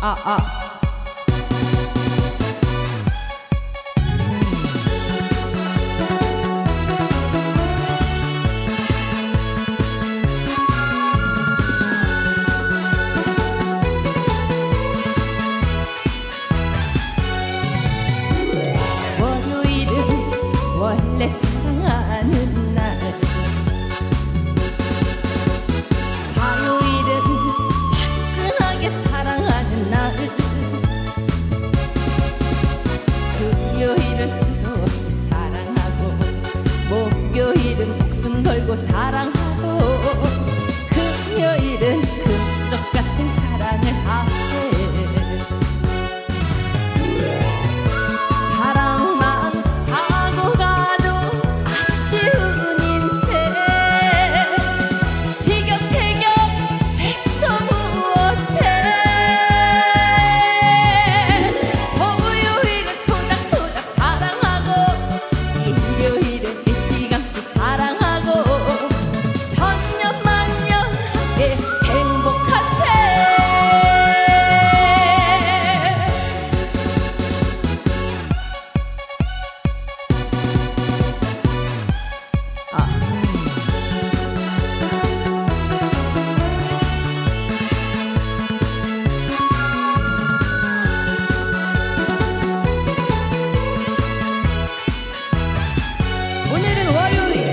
啊啊。 목요일은 수도 없이 사랑하고 목요일은 목숨 걸고 사랑하고 for you.